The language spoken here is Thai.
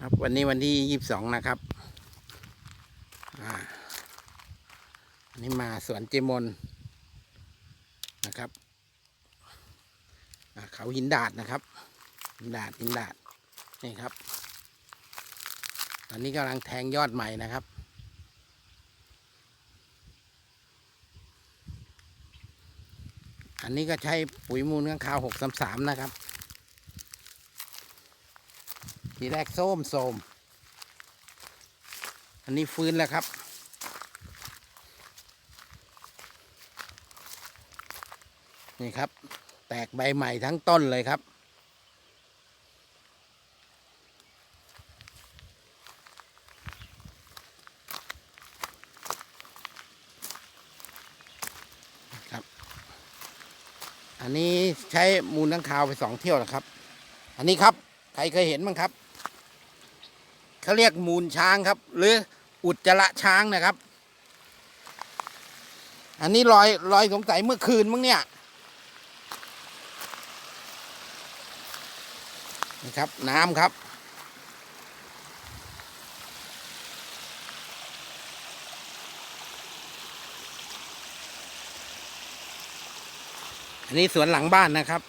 ครับวันนี้วันที่ยี่สิบสองนะครับอันนี้มาสวนเจมนนะครับเขาหินดาดนะครับ หินดาดหินดาดนี่ครับ ตอนนี้กำลังแทงยอดใหม่นะครับอันนี้ก็ใช้ปุ๋ยมูลข้างคาวหกสามสามนะครับ ทีแรกส้มโสมอันนี้ฟื้นแล้วครับ นี่ครับ แตกใบใหม่ทั้งต้นเลยครับ ครับ อันนี้ใช้มูลทั้งคาวไปสองเที่ยวแล้วครับ อันนี้ครับ ใครเคยเห็นมั้งครับ เขาเรียกมูลช้างครับ หรืออุจจระช้างนะครับ อันนี้รอยรอยสงสัยเมื่อคืนมั้งเนี่ยนะครับน้ำครับ อันนี้สวนหลังบ้านนะครับ